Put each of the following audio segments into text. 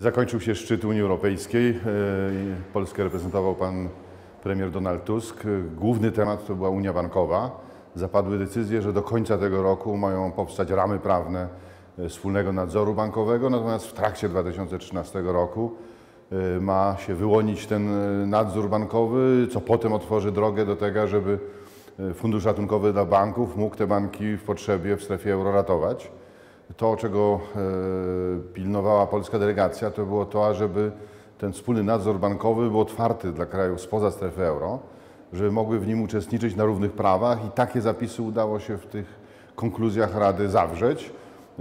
Zakończył się szczyt Unii Europejskiej. E, Polskę reprezentował pan premier Donald Tusk. Główny temat to była Unia Bankowa. Zapadły decyzje, że do końca tego roku mają powstać ramy prawne e, wspólnego nadzoru bankowego, natomiast w trakcie 2013 roku e, ma się wyłonić ten nadzór bankowy, co potem otworzy drogę do tego, żeby Fundusz Ratunkowy dla banków mógł te banki w potrzebie w strefie euro ratować. To, czego e, pilnowała polska delegacja, to było to, żeby ten wspólny nadzór bankowy był otwarty dla krajów spoza strefy euro, żeby mogły w nim uczestniczyć na równych prawach i takie zapisy udało się w tych konkluzjach Rady zawrzeć.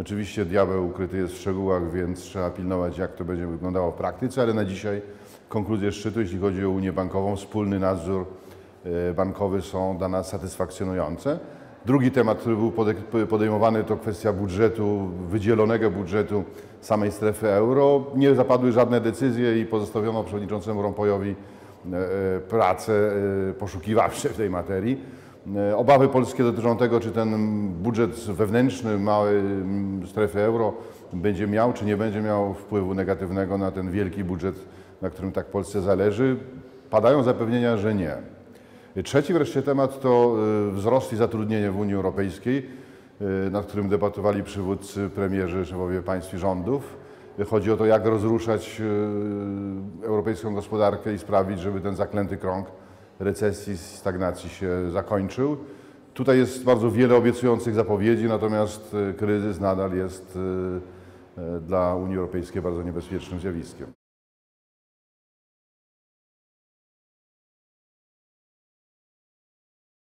Oczywiście diabeł ukryty jest w szczegółach, więc trzeba pilnować, jak to będzie wyglądało w praktyce, ale na dzisiaj konkluzje szczytu, jeśli chodzi o Unię Bankową, wspólny nadzór e, bankowy są dla nas satysfakcjonujące. Drugi temat, który był pode- podejmowany, to kwestia budżetu, wydzielonego budżetu samej strefy euro. Nie zapadły żadne decyzje i pozostawiono przewodniczącemu Rompojowi e, e, prace e, poszukiwawcze w tej materii. Obawy polskie dotyczą tego, czy ten budżet wewnętrzny małej mm, strefy euro będzie miał, czy nie będzie miał wpływu negatywnego na ten wielki budżet, na którym tak Polsce zależy. Padają zapewnienia, że nie. Trzeci wreszcie temat to y, wzrost i zatrudnienie w Unii Europejskiej, y, nad którym debatowali przywódcy, premierzy, szefowie państw i rządów. Chodzi o to, jak rozruszać y, europejską gospodarkę i sprawić, żeby ten zaklęty krąg recesji, stagnacji się zakończył. Tutaj jest bardzo wiele obiecujących zapowiedzi, natomiast kryzys nadal jest dla Unii Europejskiej bardzo niebezpiecznym zjawiskiem.